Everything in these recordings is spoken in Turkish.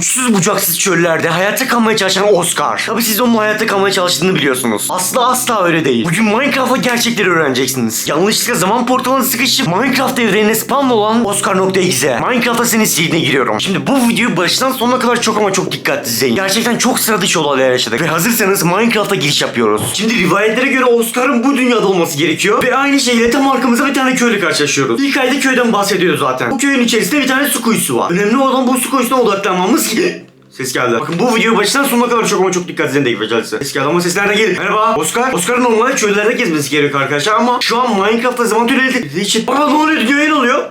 Uçsuz bucaksız çöllerde hayatta kalmaya çalışan Oscar. Tabi siz onun hayatta kalmaya çalıştığını biliyorsunuz. Asla asla öyle değil. Bugün Minecraft'a gerçekleri öğreneceksiniz. Yanlışlıkla zaman portalına sıkışıp Minecraft evrenine spawn olan Oscar.exe. Minecraft'a senin seedine giriyorum. Şimdi bu videoyu baştan sonuna kadar çok ama çok dikkatli izleyin. Gerçekten çok sıra dışı olaylar yaşadık. Ve hazırsanız Minecraft'a giriş yapıyoruz. Şimdi rivayetlere göre Oscar'ın bu dünyada olması gerekiyor. Ve aynı şekilde tam arkamızda bir tane köyle karşılaşıyoruz. İlk ayda köyden bahsediyor zaten. Bu köyün içerisinde bir tane su kuyusu var. Önemli olan bu su kuyusuna odaklanmamız. Ses geldi. Bakın bu videoyu baştan sonuna kadar çok ama çok dikkat edin de yapacağız. Ses geldi ama ses nereden gelir? Merhaba. Oscar. Oscar'ın normalde çöllerde gezmesi gerekiyor arkadaşlar ama şu an Minecraft'ta zaman tüneli için. Aa ne oluyor? Dünyaya ne oluyor?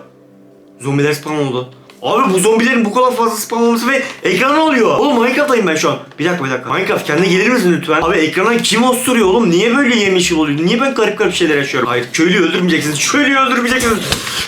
Zombiler spawn oldu. Abi bu zombilerin bu kadar fazla spawn olması ve ekran ne oluyor? Oğlum Minecraft'tayım ben şu an. Bir dakika bir dakika. Minecraft kendine gelir misin lütfen? Abi ekrana kim osturuyor oğlum? Niye böyle yemişil oluyor? Niye ben garip garip şeyler yaşıyorum? Hayır köylüyü öldürmeyeceksiniz. Köylüyü öldürmeyeceksiniz.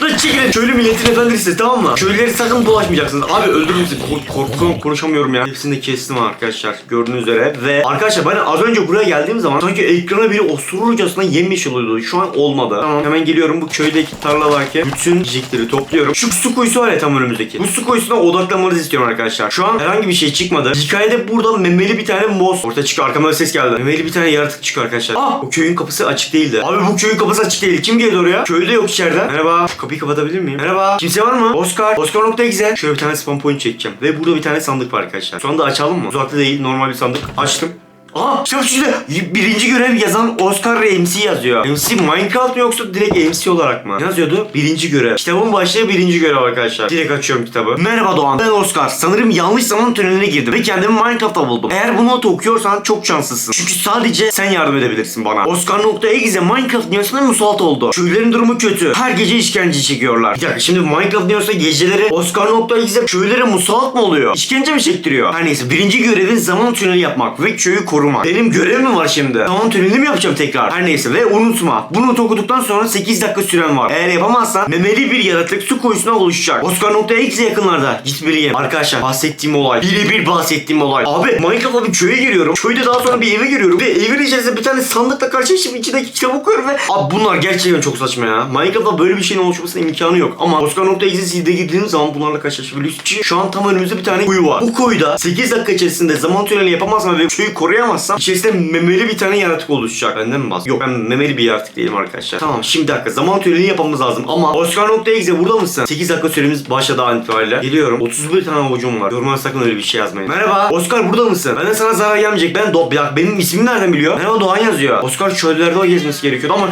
Lan çekilin. Köylü milletin efendisi tamam mı? Köylüleri sakın bulaşmayacaksınız. Abi öldürürüm sizi. Kork- korkuyorum konuşamıyorum ya. Hepsini de kestim arkadaşlar. Gördüğünüz üzere. Ve arkadaşlar ben az önce buraya geldiğim zaman sanki ekrana biri osururcasına yemişil oluyordu. Şu an olmadı. Tamam hemen geliyorum bu köydeki tarladaki bütün yiyecekleri topluyorum. Şu su kuyusu var ya tam önümüzdeki. Bu su kuyusuna odaklanmanızı istiyorum arkadaşlar. Şu an herhangi bir şey çıkmadı. Hikayede burada memeli bir tane moz ortaya çıkıyor. Arkamda ses geldi. Memeli bir tane yaratık çıkıyor arkadaşlar. Aa bu köyün kapısı açık değildi. Abi bu köyün kapısı açık değil. Kim geldi oraya? Köyde yok içeride. Merhaba. Şu kapıyı kapatabilir miyim? Merhaba. Kimse var mı? Oscar. Oscar.exe. Şöyle bir tane spam point çekeceğim. Ve burada bir tane sandık var arkadaşlar. Şu anda açalım mı? Uzakta değil. Normal bir sandık. Açtım. Aa işte şurada birinci görev yazan Oscar MC yazıyor. MC Minecraft mı yoksa direkt MC olarak mı? Ne yazıyordu? Birinci görev. Kitabın başlığı birinci görev arkadaşlar. Direkt açıyorum kitabı. Merhaba Doğan. Ben Oscar. Sanırım yanlış zaman tüneline girdim ve kendimi Minecraft'ta buldum. Eğer bu notu okuyorsan çok şanslısın. Çünkü sadece sen yardım edebilirsin bana. Oscar.exe Minecraft dünyasına musallat oldu. Köylerin durumu kötü. Her gece işkence çekiyorlar. Bir dakika şimdi Minecraft dünyasında geceleri Oscar.exe köylere musallat mı oluyor? İşkence mi çektiriyor? Her neyse birinci görevin zaman tüneli yapmak ve köyü korumak. Benim görevim mi var şimdi? Zaman tüneli mi yapacağım tekrar? Her neyse ve unutma. Bu notu okuduktan sonra 8 dakika süren var. Eğer yapamazsan memeli bir yaratık su kuyusuna oluşacak. Oscar.exe yakınlarda. Gitmeliyim. Arkadaşlar bahsettiğim olay. Birebir bahsettiğim olay. Abi Minecraft'a bir köye giriyorum. Köyde daha sonra bir eve giriyorum. Ve evin içerisinde bir tane sandıkla karşılaşıp içindeki kitap okuyorum ve Abi bunlar gerçekten çok saçma ya. Minecraft'ta böyle bir şeyin oluşmasına imkanı yok. Ama Oscar.exe'de girdiğim zaman bunlarla karşılaşabiliyorsun. Şu an tam önümüzde bir tane kuyu var. Bu kuyuda 8 dakika içerisinde zaman tüneli yapamazsam ve köyü koruyamazsam içerisinde memeli bir tane yaratık oluşacak. Benden mi bahsediyor? Yok ben memeli bir yaratık değilim arkadaşlar. Tamam şimdi dakika zaman tüneli yapmamız lazım ama Oscar.exe burada mısın? 8 dakika süremiz başladı an itibariyle. Geliyorum. 31 tane avucum var. Yorumlara sakın öyle bir şey yazmayın. Merhaba. Oscar burada mısın? Benden sana zarar gelmeyecek. Ben Do... Bir dakika benim ismimi nereden biliyor? Merhaba Doğan yazıyor. Oscar çöllerde o gezmesi gerekiyordu ama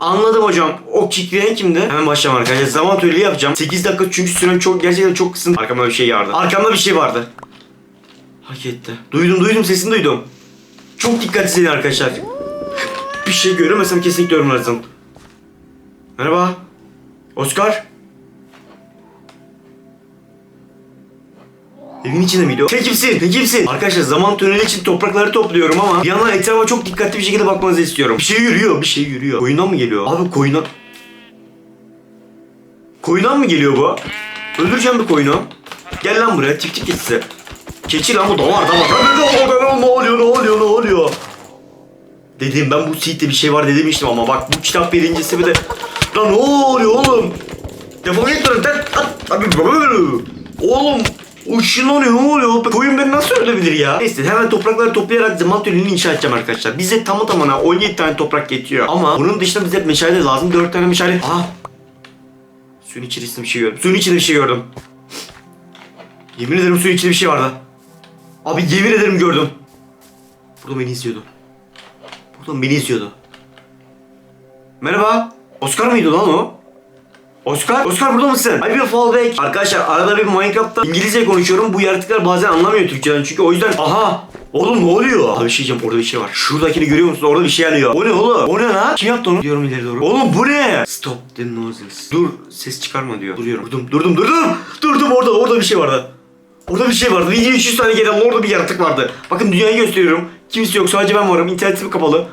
Anladım hocam. O kickleyen kimdi? Hemen başlayalım arkadaşlar. Zaman tüneli yapacağım. 8 dakika çünkü süren çok gerçekten çok kısın. Arkamda bir şey vardı. Arkamda bir şey vardı. Hak etti. Duydum duydum sesini duydum. Çok dikkatli izleyin arkadaşlar. Bir şey göremesem kesinlikle yorumlarım. Merhaba. Oscar. Evin içinde miydi o? Sen kimsin? Sen kimsin? Arkadaşlar zaman tüneli için toprakları topluyorum ama bir yandan etrafa çok dikkatli bir şekilde bakmanızı istiyorum. Bir şey yürüyor, bir şey yürüyor. Koyundan mı geliyor? Abi koyundan... Koyundan mı geliyor bu? Öldüreceğim bir koyunu. Gel lan buraya, tip tip geçse. Keçi lan bu da var da var. Ne oluyor, ne oluyor, ne oluyor? Dedim ben bu seed'de bir şey var demiştim ama bak bu kitap birincisi bir de... Lan ne oluyor oğlum? Defol git lan. Abi. Oğlum ışınlanıyor ne oluyor? Koyun beni nasıl ölebilir ya? Neyse hemen toprakları toplayarak zaman tünelini inşa edeceğim arkadaşlar. Bize tamı tamına 17 tane toprak yetiyor. Ama bunun dışında bize meşale lazım. 4 tane meşale. Aa. Suyun içerisinde bir şey gördüm. Suyun içinde bir şey gördüm. Yemin ederim suyun içinde bir şey vardı. Abi yemin ederim gördüm. Burada beni izliyordu. Buradan beni izliyordu. Merhaba. Oscar mıydı lan o? Oscar? Oscar burada mısın? I will fall back. Arkadaşlar arada bir Minecraft'ta İngilizce konuşuyorum. Bu yaratıklar bazen anlamıyor Türkçeden çünkü o yüzden aha Oğlum ne oluyor? Abi bir şey diyeceğim orada bir şey var. Şuradakini görüyor musun? Orada bir şey alıyor. O ne oğlum? O ne lan? Kim yaptı onu? Diyorum ileri doğru. Oğlum bu ne? Stop the noises. Dur ses çıkarma diyor. Duruyorum. Durdum durdum durdum. Durdum orada orada bir şey vardı. Orada bir şey vardı. Video 300 tane gelen orada bir yaratık vardı. Bakın dünyayı gösteriyorum. Kimse yok sadece ben varım. İnternetim kapalı.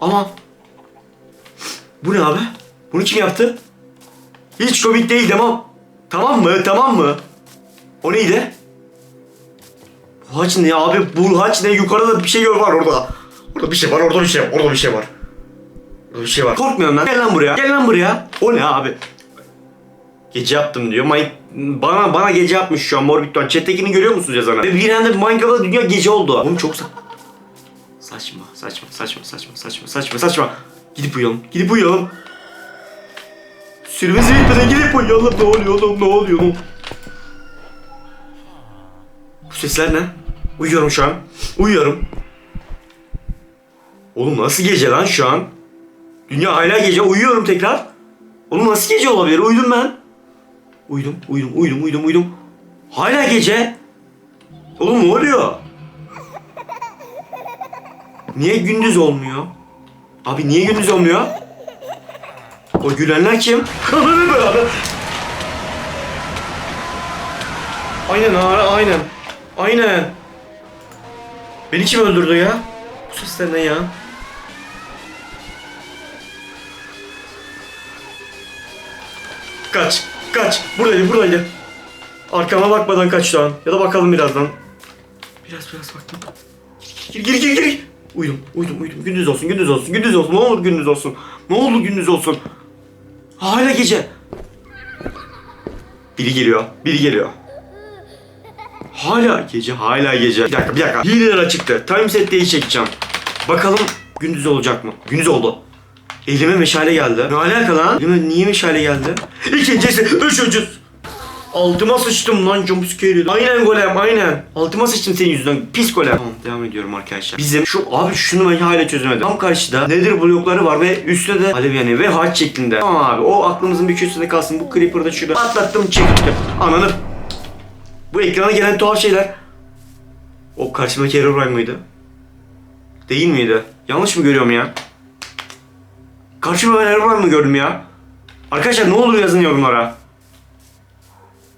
Ama bu ne abi? Bunu kim yaptı? Hiç komik değil tamam. Tamam mı? Tamam mı? O neydi? Bu haç ne abi? Bu haç ne? Yukarıda bir şey var orada. Orada bir şey var, orada bir şey var, orada bir şey var. Orada bir şey var. Korkmuyorum lan. Gel lan buraya. Gel lan buraya. O ne abi? Gece yaptım diyor. Mine- Bana bana gece yapmış şu an Mor Bitcoin. Chat'tekini görüyor musunuz yazanı? Ve bir anda Minecraft'ta dünya gece oldu. Oğlum çok sa- saçma, saçma, saçma, saçma, saçma, saçma, saçma. Gidip uyuyalım, gidip uyuyalım. Süremiz bitmeden gidip uyuyalım. Ne oluyor oğlum, ne oluyor oğlum? Bu sesler ne? Uyuyorum şu an. Uyuyorum. Oğlum nasıl gece lan şu an? Dünya hala gece. Uyuyorum tekrar. Oğlum nasıl gece olabilir? Uyudum ben. Uyudum, uyudum, uyudum, uyudum, uyudum. Hala gece. Oğlum ne oluyor? Niye gündüz olmuyor? Abi niye gündüz olmuyor? O gülenler kim? Ananı beraber. Aynen ha, aynen. Aynen. Beni kim öldürdü ya? Bu sesler ne ya? Kaç, kaç. Buradaydı, buradaydı. Arkama bakmadan kaç şu an. Ya da bakalım birazdan. Biraz biraz baktım. Gir gir gir gir. Uyudum, uyudum, uyudum. Gündüz olsun, gündüz olsun, gündüz olsun. Ne olur gündüz olsun. Ne olur gündüz olsun. Hala gece. Biri geliyor, biri geliyor. Hala gece, hala gece. Bir dakika, bir dakika. Hileler açıktı. Time set diye çekeceğim. Bakalım gündüz olacak mı? Gündüz oldu. Elime meşale geldi. Ne alaka lan? Elime niye meşale geldi? İkincisi, üçüncüsü. Altıma sıçtım lan jumpscare'i. Aynen golem aynen. Altıma sıçtım senin yüzünden pis golem. Tamam devam ediyorum arkadaşlar. Bizim şu abi şunu ben hala çözemedim. Tam karşıda nedir blokları var ve üstte de alev yani ve haç şeklinde. Tamam abi o aklımızın bir köşesinde kalsın. Bu creeper'da şurada atlattım çektim. Ananı. Bu ekrana gelen tuhaf şeyler. O karşımdaki Herobrine mıydı? Değil miydi? Yanlış mı görüyorum ya? Karşıma ben Herobrine mı gördüm ya? Arkadaşlar ne olur yazın yorumlara.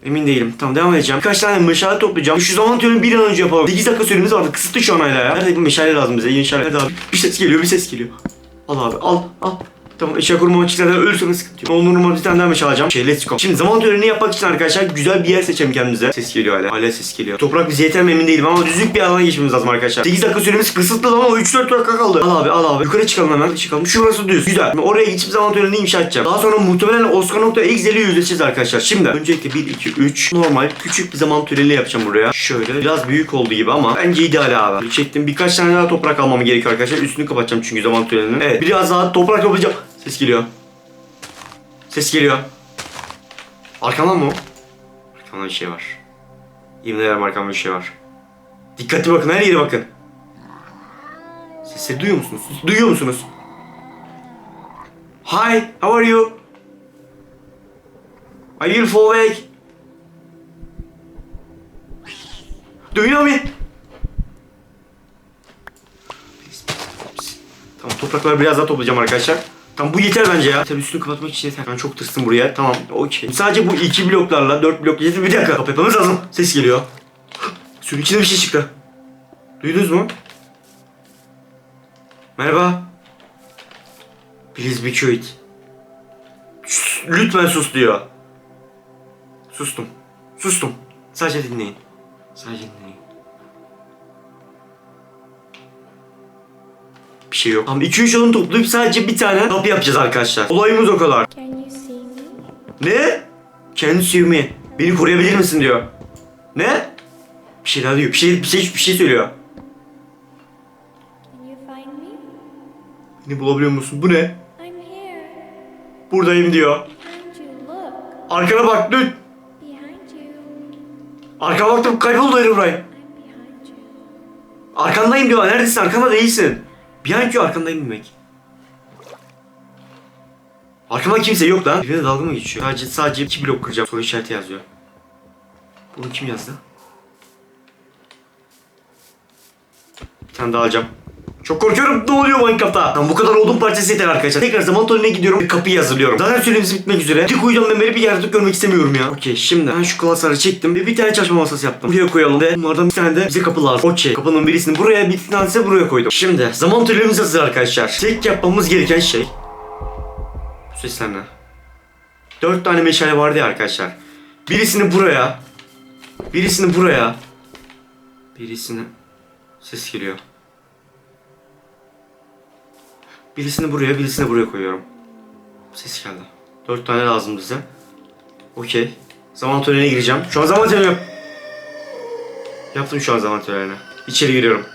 Emin değilim. Tamam devam edeceğim. Birkaç tane meşale toplayacağım. Şu zaman törünü bir an önce yapalım. 8 dakika süremiz vardı. Kısıtlı şu an hala ya. Nerede bir meşale lazım bize? Yeni meşale. Nerede abi? Bir ses geliyor, bir ses geliyor. Al abi, al, al. Tamam eşya kurmama çıksa ölürseniz sıkıntı yok. Ne olur numara bir tane daha meşale alacağım. Şey let's go. Şimdi zaman töreni yapmak için arkadaşlar güzel bir yer seçelim kendimize. Ses geliyor hala. Hala ses geliyor. Toprak bize yeter mi emin değilim ama düzlük bir alana geçmemiz lazım arkadaşlar. 8 dakika süremiz kısıtlı ama 3-4 dakika kaldı. Al abi al abi. Yukarı çıkalım hemen. Çıkalım. Şurası düz. Güzel. Şimdi oraya geçip zaman töreni inşa edeceğim. Daha sonra muhtemelen Oscar.exe ile yüzleşeceğiz arkadaşlar. Şimdi öncelikle 1, 2, 3 normal küçük bir zaman töreni yapacağım buraya. Şöyle biraz büyük oldu gibi ama bence ideal abi. Çektim. Birkaç tane daha toprak almam gerekiyor arkadaşlar. Üstünü kapatacağım çünkü zaman töreninin. Evet biraz daha toprak toplayacağım. Ses geliyor. Ses geliyor. Arkamdan mı? Arkamda bir şey var. Yemin ederim arkamda bir şey var. Dikkatli bakın her yere bakın. Sesleri duyuyor musunuz? Duyuyor musunuz? Hi, how are you? Are you full awake? Do you know me? Tamam toprakları biraz daha toplayacağım arkadaşlar. Tamam bu yeter bence ya. Tabii üstünü kapatmak için yeter. Ben çok tırstım buraya. Tamam okey. Sadece bu iki bloklarla dört blok yeter. Bir dakika. Kapı yapmamız lazım. Ses geliyor. Suyun içinde bir şey çıktı. Duydunuz mu? Merhaba. Please be quiet. Lütfen sus diyor. Sustum. Sustum. Sadece dinleyin. Sadece dinleyin. Bir şey yok. Tamam 2-3 odun toplayıp sadece bir tane kapı yapacağız arkadaşlar. Olayımız o kadar. Can you see me? Ne? Can you see me? Beni koruyabilir misin diyor. Ne? Bir şey daha diyor. Bir şey bir şey bir şey söylüyor. Can you find me? Beni bulabiliyor musun? Bu ne? I'm here. Buradayım diyor. Arkana bak you. Arkana baktım kayboldu you. Arkandayım diyor. Neredesin? Arkanda değilsin. Behind diyor arkandayım demek. Arkamda kimse yok lan. Birbirine dalga mı geçiyor? Sadece sadece iki blok kıracağım. Soru işareti yazıyor. Bunu kim yazdı? Bir tane daha alacağım. Çok korkuyorum. Ne oluyor Minecraft'ta? Tamam bu kadar odun parçası yeter arkadaşlar. Tekrar zaman tuvaletine gidiyorum kapıyı hazırlıyorum. Zaten süremiz bitmek üzere. Dik uyudan beri bir yaratık görmek istemiyorum ya. Okey şimdi ben şu klasları çektim ve bir tane çalışma masası yaptım. Buraya koyalım ve bunlardan bir tane de bize kapı lazım. Okey kapının birisini buraya bir tane ise buraya koydum. Şimdi zaman tuvaletimiz hazır arkadaşlar. Tek yapmamız gereken şey. Bu sesler ne? Dört tane meşale vardı ya arkadaşlar. Birisini buraya. Birisini buraya. Birisini... Ses geliyor. Birisini buraya, birisini buraya koyuyorum. Ses geldi. Dört tane lazım bize. Okey. Zaman törenine gireceğim. Şu an zaman töreni yap. Yaptım şu an zaman törenini. İçeri giriyorum.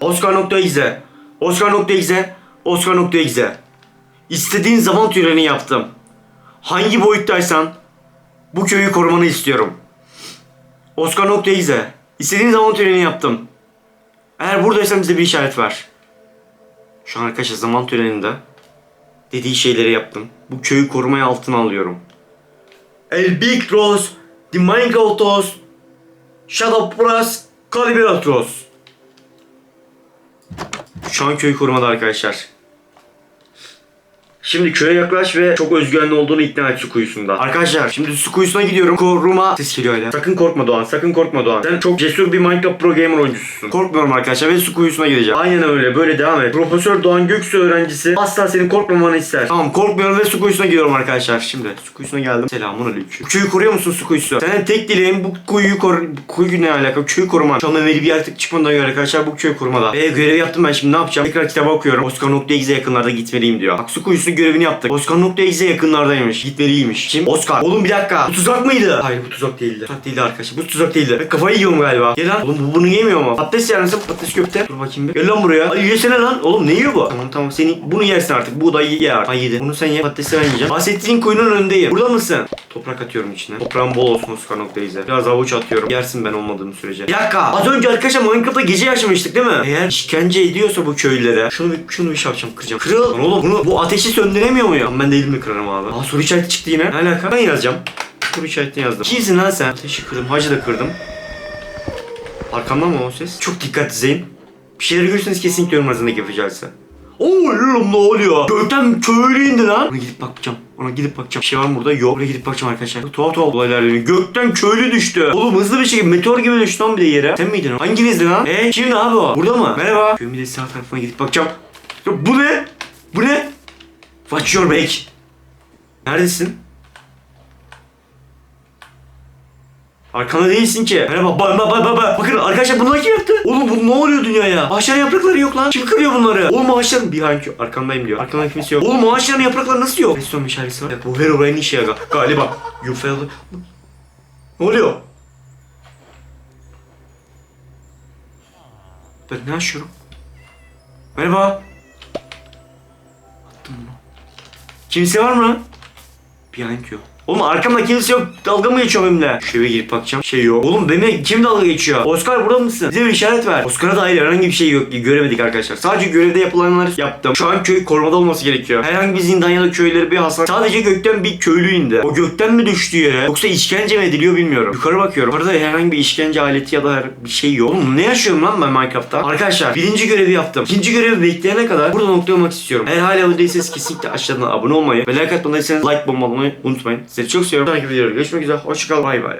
Oscar.exe Oscar.exe Oscar.exe İstediğin zaman töreni yaptım. Hangi boyuttaysan bu köyü korumanı istiyorum. Oscar.exe İstediğin zaman töreni yaptım. Eğer buradaysan bize bir işaret ver. Şu an arkadaşlar zaman töreninde dediği şeyleri yaptım. Bu köyü korumaya altına alıyorum. El Big Rose, The Minecraftos, Shadow Plus, Caliberatos. Şu an köy korumada arkadaşlar. Şimdi köye yaklaş ve çok özgüvenli olduğunu ikna et su kuyusunda. Arkadaşlar şimdi su kuyusuna gidiyorum. Koruma ses geliyor hala. Sakın korkma Doğan. Sakın korkma Doğan. Sen çok cesur bir Minecraft Pro Gamer oyuncususun. Korkmuyorum arkadaşlar ve su kuyusuna gideceğim. Aynen öyle. Böyle devam et. Profesör Doğan Göksu öğrencisi asla senin korkmamanı ister. Tamam korkmuyorum ve su kuyusuna gidiyorum arkadaşlar. Şimdi su kuyusuna geldim. Selamun aleyküm. Köyü koruyor musun su kuyusu? Senin tek dileğin bu kuyuyu kor... Kuyu ne alaka? Köyü koruman. Şu an bir yaratık çıkmadan göre arkadaşlar bu köy korumada. Ve görev yaptım ben şimdi ne yapacağım? Tekrar kitaba okuyorum. Oscar.exe yakınlarda gitmeliyim diyor. Bak su kuyusunun görevini yaptık. Oscar.exe yakınlardaymış. Gitmeliymiş. Kim? Oscar. Oğlum bir dakika. Bu tuzak mıydı? Hayır bu tuzak değildi. Tuzak değildi arkadaşlar. Bu tuzak değildi. Ben kafayı yiyorum galiba. Gel lan. Oğlum bu bunu yemiyor mu? Patates yer misin? Patates köfte. Dur bakayım bir. Gel lan buraya. Ay yesene lan. Oğlum ne yiyor bu? Tamam tamam. Seni bunu yersin artık. Buğdayı ye artık. Ay yedi. Bunu sen ye. Patatesi ben yiyeceğim. Bahsettiğin kuyunun önündeyim. Burada mısın? Toprak atıyorum içine. Toprağın bol olsun Oscar.exe. Biraz avuç atıyorum. Yersin ben olmadığım sürece. Bir dakika. Az önce arkadaşlar Minecraft'ta gece yaşamıştık değil mi? Eğer işkence ediyorsa bu köylülere. Şunu bir, şunu bir şey yapacağım. Kıracağım. Kırıl. Lan oğlum bunu bu ateşi söndüremiyor muyum? Lan ben de elimle kırarım abi. Aa soru işareti çıktı yine. Ne alaka? Ben yazacağım. Soru işaretini yazdım. Kimsin lan sen? Ateşi kırdım. Hacı da kırdım. Arkamdan mı o ses? Çok dikkat izleyin. Bir şeyler görürseniz kesinlikle yorumlarınızdaki yapacağız. Oo oğlum ne oluyor? Gökten köylü indi lan. Ona gidip bakacağım. Ona gidip bakacağım. Bir şey var mı burada? Yok. Oraya gidip bakacağım arkadaşlar. Tuhaf tuhaf olaylar dönüyor. Gökten köylü düştü. Oğlum hızlı bir şekilde meteor gibi düştü lan bir de yere. Sen miydin o? Hanginizdi lan? Eee kimdi abi o? Burada mı? Merhaba. Köyün bir de sağ tarafına gidip bakacağım. Ya bu ne? Bu ne? Watch your back. Neredesin? Arkanda değilsin ki. Merhaba ba ba ba ba ba. Bakın arkadaşlar bunlar kim yaptı? Oğlum bu ne oluyor dünyaya? Ağaçların yaprakları yok lan. Kim kırıyor bunları? Oğlum ağaçların behind you. Arkandayım diyor. Arkamda kimse yok. Oğlum ağaçların yaprakları nasıl yok? Reston meşalesi var. Ya, bu Herobrine'in işi ya galiba. You failed. Ne oluyor? Ben ne açıyorum? Merhaba. Attım bunu. Kimse var mı? Behind you. Oğlum arkamda kimse yok. Dalga mı geçiyorum benimle? Şu girip bakacağım. Şey yok. Oğlum benimle kim dalga geçiyor? Oscar burada mısın? Bize bir işaret ver. Oscar'a dair herhangi bir şey yok. Göremedik arkadaşlar. Sadece görevde yapılanları yaptım. Şu an köy korumada olması gerekiyor. Herhangi bir zindan ya da köyleri bir hasar. Sadece gökten bir köylü indi. O gökten mi düştü yere? Yoksa işkence mi ediliyor bilmiyorum. Yukarı bakıyorum. Orada herhangi bir işkence aleti ya da bir şey yok. Oğlum ne yaşıyorum lan ben Minecraft'ta? Arkadaşlar birinci görevi yaptım. İkinci görevi bekleyene kadar burada nokta olmak istiyorum. Eğer hala değilseniz kesinlikle aşağıdan abone olmayı ve like atmadıysanız like bombalamayı unutmayın. Sizi çok seviyorum. Sonraki videoda görüşmek üzere. Hoşçakalın. Bay bay.